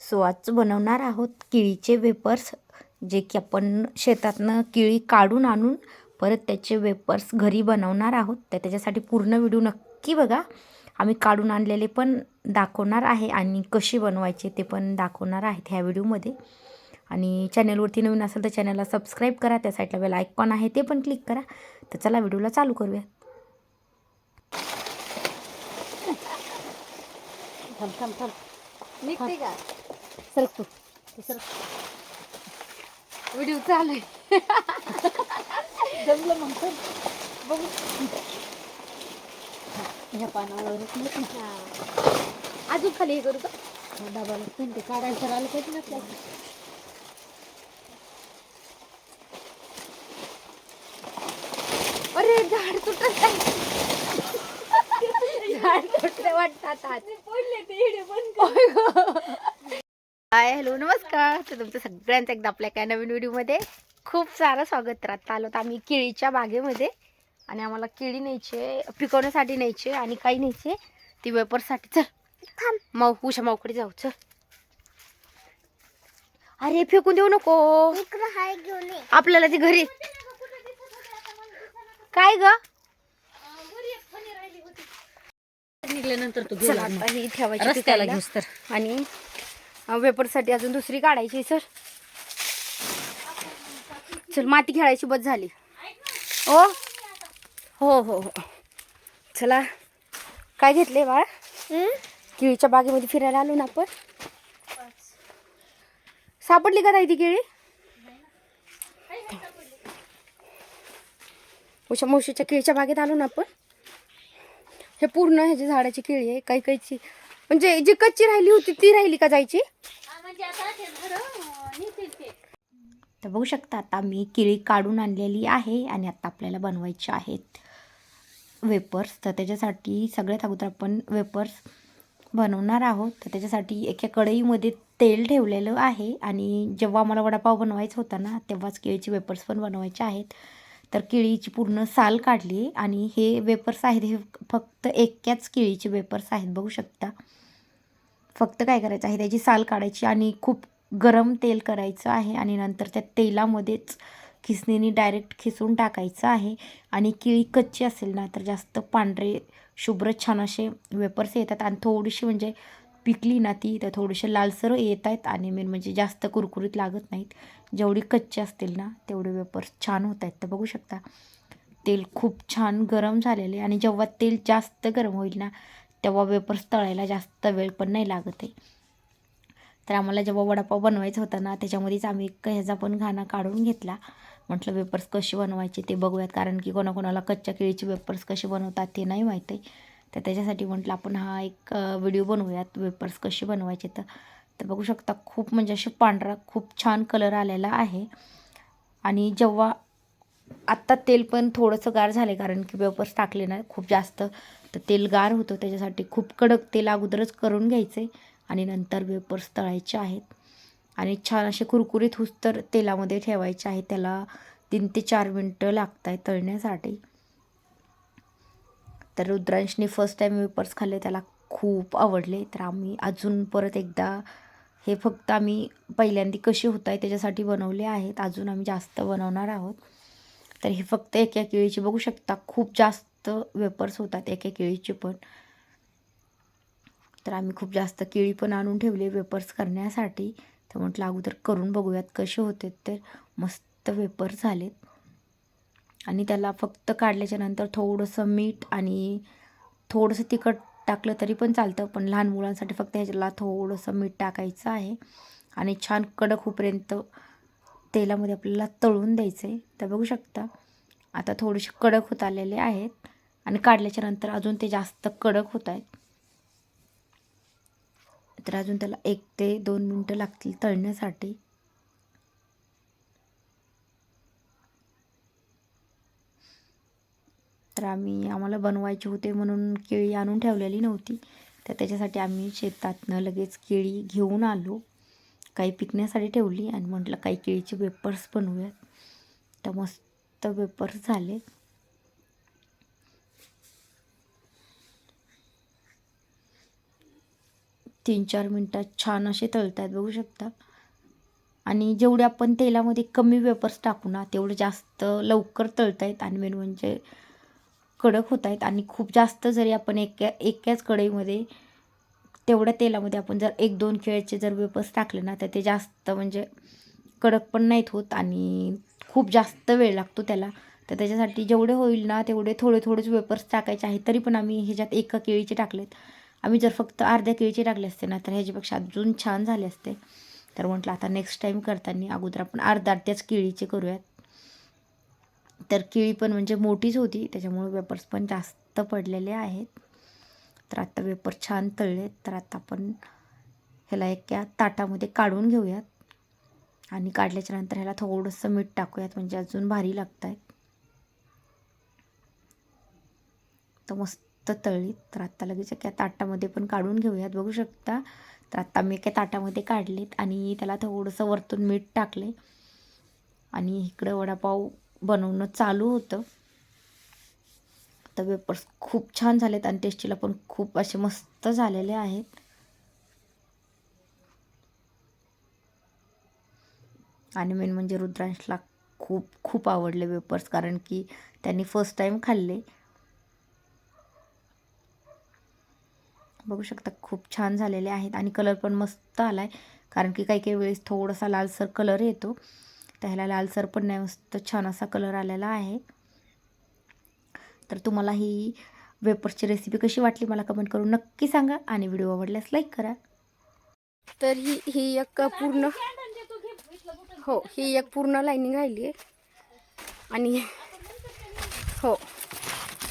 So बनवणार आहोत केळीचे वेपर्स जे की आपण शेतातनं केळी काढून आणून परत त्याचे वेपर्स घरी बनवणार आहोत. तर त्याच्यासाठी पूर्ण व्हिडिओ नक्की बघा. आम्ही काढून आणलेले पण दाखवणार आहे आणि कसे बनवायचे ते पण दाखवणार आहेत ह्या व्हिडिओमध्ये. आणि चॅनलवरती नवीन असेल तर चॅनलला सबस्क्राईब करा. त्या साईडला बेल आयकॉन आहे ते पण क्लिक करा. तर चला व्हिडिओला चालू करूया. थांब थांब थांब. निघते का? सरक तू. ते सरक. व्हिडिओ चालू आहे. जमलं मग तर बघू. ह्या पानावर अजून खाली हे करू का? डबाला पण ते काढायचं राहिलं पाहिजे ना आपल्याला. अरे झाड तुटत झाड तुटले वाटतात आज. हाय हॅलो नमस्कार. तर तुमचं सगळ्यांचं एकदा आपल्या काय नवीन व्हिडिओमध्ये खूप सारं स्वागत. तर आता आलो तर आम्ही केळीच्या बागेमध्ये आणि आम्हाला केळी न्यायची पिकवण्यासाठी न्यायची आणि काही न्यायचे ती वेपरसाठी. चल माऊ उषा माऊकडे जाऊ चल. अरे फेकून देऊ नको. आपल्याला ती घरी. काय ग? निघल्यानंतर तू चला गेला आता ही ठेवायची आणि वेपरसाठी अजून दुसरी काढायची सर. चल माती खेळायची बस झाली. ओ? हो हो हो. चला. काय घेतले बाळ? केळीच्या बागेमध्ये फिरायला आलो ना आपण. सापडली का ताई ती केळी? उषा मावशीच्या केळीच्या बागेत आलो ना आपण. हे पूर्ण ह्याची झाडाची केळी आहे काही काहीची म्हणजे जी कच्ची राहिली होती ती राहिली का जायची? तर बघू शकता आता मी केळी काढून आणलेली आहे आणि आता आपल्याला बनवायचे आहेत वेपर्स. तर त्याच्यासाठी सगळ्यात अगोदर आपण वेपर्स बनवणार आहोत. तर त्याच्यासाठी एका कढईमध्ये तेल ठेवलेलं आहे आणि जेव्हा मला वडापाव बनवायचा होता ना तेव्हाच केळीचे वेपर्स पण बनवायचे आहेत. तर केळीची पूर्ण साल काढली आणि हे वेपर्स आहेत हे फक्त एक्याच केळीचे वेपर्स आहेत बघू शकता. फक्त काय करायचं आहे? त्याची साल काढायची आणि खूप गरम तेल करायचं आहे आणि नंतर त्या तेलामध्येच खिसणीने डायरेक्ट खिसून टाकायचं आहे. आणि केळी कच्ची असेल ना तर जास्त पांढरे शुभ्र छान असे वेपर्स येतात आणि थोडीशी म्हणजे पिकली ना ती तर थोडेसे लालसर येत आहेत आणि मेन म्हणजे जास्त कुरकुरीत लागत नाहीत. जेवढी कच्ची असतील ना तेवढे वेपर्स छान होत आहेत. तर बघू शकता तेल खूप छान गरम झालेले आणि जेव्हा तेल जास्त गरम होईल ना तेव्हा वेपर्स तळायला जास्त वेळ पण नाही लागत आहे. तर आम्हाला जेव्हा वडापाव बनवायचा होता ना त्याच्यामध्येच आम्ही ह्याचा पण घाणा काढून घेतला. म्हटलं वेपर्स कसे बनवायचे ते बघूयात. कारण की कोणाकोणाला कच्च्या केळीचे वेपर्स कसे बनवतात ते नाही माहीत आहे. तर त्याच्यासाठी म्हटलं आपण हा एक व्हिडिओ बनवूयात वेपर्स कसे बनवायचे तर. तर बघू शकता खूप म्हणजे असे पांढरा खूप छान कलर आलेला आहे. आणि जेव्हा आत्ता तेल पण थोडंसं गार झालं कारण की वेपर्स टाकले ना खूप जास्त तर तेल गार होतं त्याच्यासाठी खूप कडक तेल अगोदरच करून घ्यायचं आणि नंतर वेपर्स तळायचे आहेत. आणि छान असे कुरकुरीत हुस्तर तेलामध्ये ठेवायचे आहे त्याला तीन ते चार मिनटं लागत आहे तळण्यासाठी. तर रुद्रांशने फर्स्ट टाईम वेपर्स खाल्ले त्याला खूप आवडले. तर आम्ही अजून परत एकदा हे फक्त आम्ही पहिल्यांदा कसे होत आहे त्याच्यासाठी बनवले आहेत अजून आम्ही जास्त बनवणार आहोत. तर हे फक्त एक एका केळीचे बघू शकता खूप जास्त वेपर्स होतात एका केळीचे पण. तर आम्ही खूप जास्त केळी पण आणून ठेवले वेपर्स करण्यासाठी. तर म्हटलं अगोदर करून बघूयात कसे होते तर. मस्त वेपर झालेत. आणि त्याला फक्त काढल्याच्या नंतर थोडंसं मीठ आणि थोडंसं तिखट टाकलं तरी पण चालतं पण लहान मुलांसाठी फक्त ह्याच्याला थोडंसं मीठ टाकायचं आहे. आणि छान कडक होईपर्यंत तेलामध्ये आपल्याला तळून द्यायचं आहे तर बघू शकता. आता थोडेसे कडक होत आलेले आहेत आणि काढल्याच्या नंतर अजून ते जास्त कडक होत आहेत. तर अजून त्याला एक ते दोन मिनटं लागतील तळण्यासाठी. तर आम्ही आम्हाला बनवायचे होते म्हणून केळी आणून ठेवलेली नव्हती. तर त्याच्यासाठी आम्ही शेतातनं लगेच केळी घेऊन आलो. काही पिकण्यासाठी ठेवली आणि म्हटलं काही केळीचे वेपर्स बनवूयात. तर मस्त वेपर्स झाले. तीन चार मिनटात छान असे तळत आहेत बघू शकता. आणि जेवढे आपण तेलामध्ये कमी वेपर्स टाकू ना तेवढे जास्त लवकर तळत आहेत आणि मेन म्हणजे कडक होत आहेत आणि खूप जास्त जरी आपण एका एकाच कढईमध्ये तेवढ्या तेलामध्ये आपण जर एक दोन खेळचे जर वेपर्स टाकले ना तर ते जास्त म्हणजे कडक पण नाहीत होत आणि खूप जास्त वेळ लागतो त्याला. तर त्याच्यासाठी जेवढे होईल ना तेवढे थोडे थोडेच वेपर्स टाकायचे आहेत तरी पण आम्ही ह्याच्यात एका केळीचे टाकलेत. आम्ही जर फक्त अर्ध्या केळीचे टाकले असते ना तर ह्याच्यापेक्षा अजून छान झाले असते. तर म्हटलं आता नेक्स्ट टाईम करताना अगोदर आपण अर्धा अर्ध्याच केळीचे करूयात. तर केळी पण म्हणजे मोठीच होती त्याच्यामुळे वेपर्स पण जास्त पडलेले आहेत. तर आत्ता वेपर छान तळलेत. तर आता आपण ह्याला एका ताटामध्ये काढून घेऊयात. आणि काढल्याच्या नंतर ह्याला थोडंसं मीठ टाकूयात म्हणजे अजून भारी लागत आहेत तर मस्त तळीत तर आत्ता लगेच एका ताटामध्ये पण काढून घेऊयात बघू शकता. तर आत्ता मी एका ताटामध्ये काढलेत आणि त्याला थोडंसं वरतून मीठ टाकले. आणि इकडं वडापाव बनवणं चालू होतं. तर वेपर्स खूप छान झालेत आणि टेस्टीला पण खूप असे मस्त झालेले आहेत. आणि मेन म्हणजे रुद्रांशला खूप खूप आवडले वेपर्स कारण की त्यांनी फर्स्ट टाईम खाल्ले. बघू शकता खूप छान झालेले आहेत आणि कलर पण मस्त आला आहे कारण की काही काही वेळेस थोडासा लालसर कलर येतो. तर ह्याला लालसर पण नाही मस्त छान असा कलर आलेला आहे. तर तुम्हाला ही वेपर्सची रेसिपी कशी वाटली मला कमेंट करून नक्की सांगा आणि व्हिडिओ आवडल्यास लाईक करा. तर ही ही एक पूर्ण हो ही एक पूर्ण लाईनिंग राहिली आहे. आणि हो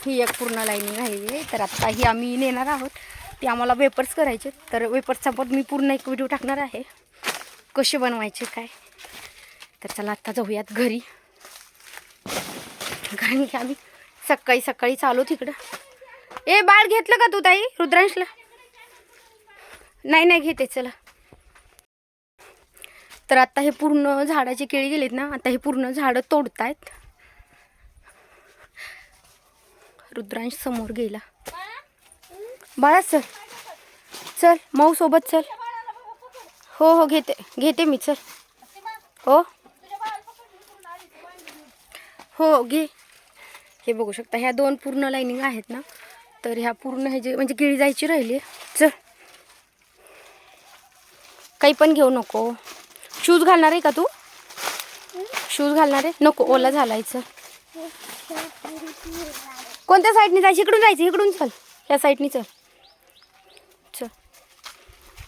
ही एक पूर्ण लाईनिंग राहिली आहे. तर आत्ता ही आम्ही नेणार आहोत. ती आम्हाला वेपर्स करायचे तर वेपर्सचा पण मी पूर्ण एक व्हिडिओ टाकणार आहे. कसे बनवायचे काय? तर चला आत्ता जाऊयात घरी. कारण की आम्ही सकाळी सकाळी चालू तिकडं. ए बाळ घेतलं का तू ताई? रुद्रांशला? नाही नाही घेते. चला. तर आता हे पूर्ण झाडाची केळी गेलीत ना आता हे पूर्ण झाडं तोडतायत. रुद्रांश समोर गेला. बाळा सर चल मऊ सोबत चल. हो हो घेते घेते मी चल. हो? हो घे. हे बघू शकता ह्या दोन पूर्ण लाईनिंग आहेत ना तर ह्या पूर्ण हे जे म्हणजे केळी जायची राहिली चल. काही पण घेऊ नको. शूज घालणार आहे का तू? शूज घालणार आहे? नको ओला झालायचं. कोणत्या साईडने जायचं? इकडून जायचं इकडून चल. या साईडनी चल. चल.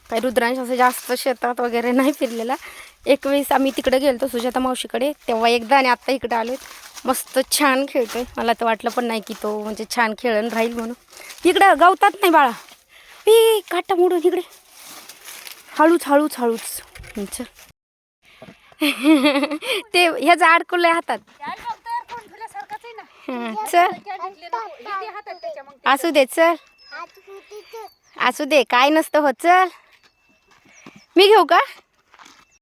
काही रुद्रांश असं जास्त शेतात वगैरे नाही फिरलेला. एक वेळेस आम्ही तिकडे गेलतो सुजाता मावशीकडे. तेव्हा एकदा आणि आत्ता इकडे आलो मस्त छान खेळतोय. मला तर वाटलं पण नाही की तो म्हणजे छान खेळून राहील म्हणून. इकडं गावतात नाही बाळा. पी काटा मोडून इकडे. हळूच हळूच हळूच. चल. ते ह्याचं अडकलंय हातात. हं, चल. असू दे चल. असू दे काय नसतं होत चल. मी घेऊ का?